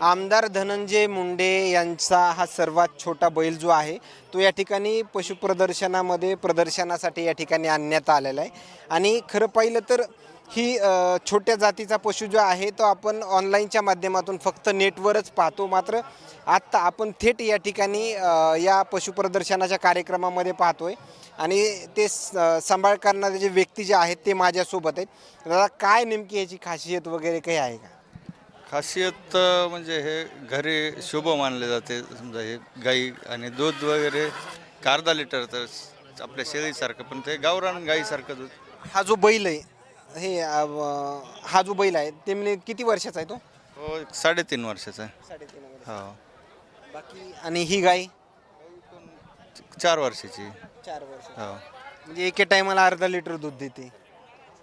आमदार धनंजय मुंडे यांचा हा सर्वात छोटा बैल जो आहे तो या ठिकाणी पशुप्रदर्शनामध्ये प्रदर्शनासाठी या ठिकाणी आणण्यात आलेला आहे. आणि खरं पाहिलं तर ही छोट्या जातीचा पशु जो आहे तो आपण ऑनलाईनच्या माध्यमातून फक्त नेटवरच पाहतो. मात्र आत्ता आपण थेट या ठिकाणी या पशुप्रदर्शनाच्या कार्यक्रमामध्ये पाहतो आहे आणि ते स- सांभाळ करणारे जे व्यक्ती जे आहेत ते माझ्यासोबत आहेत. दादा काय नेमकी याची खासियत वगैरे काही आहे का? खासियत म्हणजे हे घरी शुभ मानले जाते. समजा हे गाई आणि दूध वगैरे अर्धा लिटर तर आपल्या शेळीसारखं पण ते गावरान गाईसारखं दूध. हा जो बैल आहे हे अ, व- हा जो बैल आहे ते म्हणजे किती वर्षाचा आहे तो? हो एक साडेतीन वर्षाचा आहे. हो. बाकी आणि ही गाय? चार वर्षाची. चार वर्ष. हो. म्हणजे एके टायमाला अर्धा लिटर दूध देते.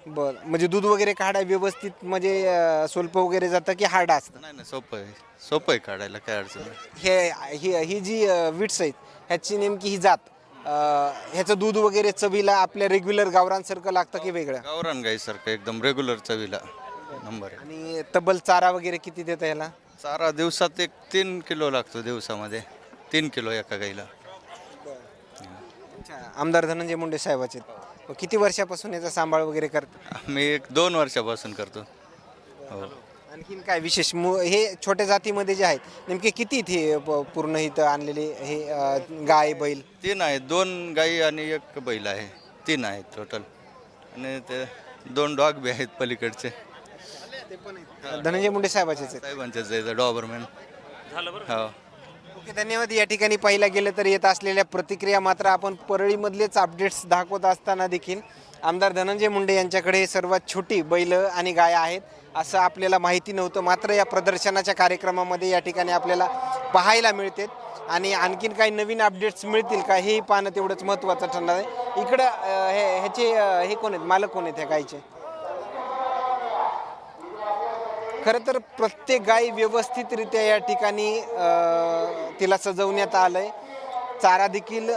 बर. म्हणजे दूध वगैरे काढाय व्यवस्थित म्हणजे अ, स्वल्प वगैरे जातं की हार्ड असतं? नाही नाही सोपं आहे. सोपं आहे काढायला काय अडचण नाही. हे ही ही जी विट्स आहेत ह्याची नेमकी ही जात अ, ह्याचं दूध वगैरे चवीला आपल्या रेग्युलर गावरांसारखं लागतं की वेगळं? गावरान गाईसारखं एकदम रेग्युलर चवीला नंबर आहे. आणि तब्बल चारा वगैरे किती देतं ह्याला? चारा दिवसात एक तीन किलो लागतो दिवसामध्ये. तीन किलो एका गाईला. अच्छा आमदार धनंजय मुंडे साहेबाचे आहेत. किती वर्षापासून याचा सांभाळ वगैरे करतात मी एक दोन वर्षापासून करतो. हो. आणखीन काय विशेष? मु हे छोट्या जातीमध्ये जे आहेत नेमके किती इथे प- पूर्ण इथं आणलेले हे अ, गाय बैल? तीन आहेत. दोन गाई आणि एक बैल आहे. तीन आहेत टोटल आणि ते दोन डॉग बी आहेत पलीकडचे. धनंजय मुंडे साहेबाचेच आहेत. साहेबांचेच आहे डॉबरमॅन. हो. धन्यवाद. या ठिकाणी पाहिला गेलं तर येत असलेल्या प्रतिक्रिया मात्र आपण परळीमधलेच अपडेट्स दाखवत असताना देखील आमदार धनंजय मुंडे यांच्याकडे सर्वात छोटी बैल आणि गाय आहेत असं आपल्याला माहिती नव्हतं. मात्र या प्रदर्शनाच्या कार्यक्रमामध्ये या ठिकाणी आपल्याला पाहायला मिळते आणि आणखीन काही नवीन अपडेट्स मिळतील का हेही पाहणं तेवढंच महत्त्वाचं ठरणार आहे. इकडं हे ह्याचे हे कोण आहेत? मालक कोण आहेत ह्या गायचे? खरं तर प्रत्येक गाय व्यवस्थितरित्या या ठिकाणी तिला सजवण्यात आलं आहे चारा देखील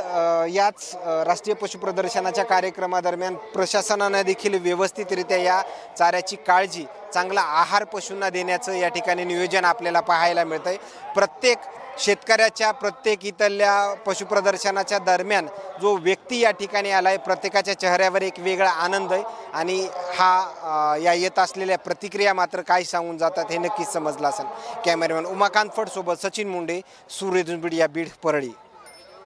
याच राष्ट्रीय पशु प्रदर्शनाच्या कार्यक्रमादरम्यान प्रशासनानं देखील व्यवस्थितरित्या या चाऱ्याची काळजी चांगला आहार पशूंना देण्याचं या ठिकाणी नियोजन आपल्याला पाहायला मिळतं आहे प्रत्येक शेतकऱ्याच्या प्रत्येक इथल्या पशुप्रदर्शनाच्या दरम्यान जो व्यक्ती या ठिकाणी आला आहे प्रत्येकाच्या चेहऱ्यावर एक वेगळा आनंद आहे आणि हा या येत असलेल्या प्रतिक्रिया मात्र काय सांगून जातात हे नक्कीच समजलं असेल. कॅमेरामॅन उमाकांत फडसोबत सचिन मुंडे सूर्य बीड या बीड परळी.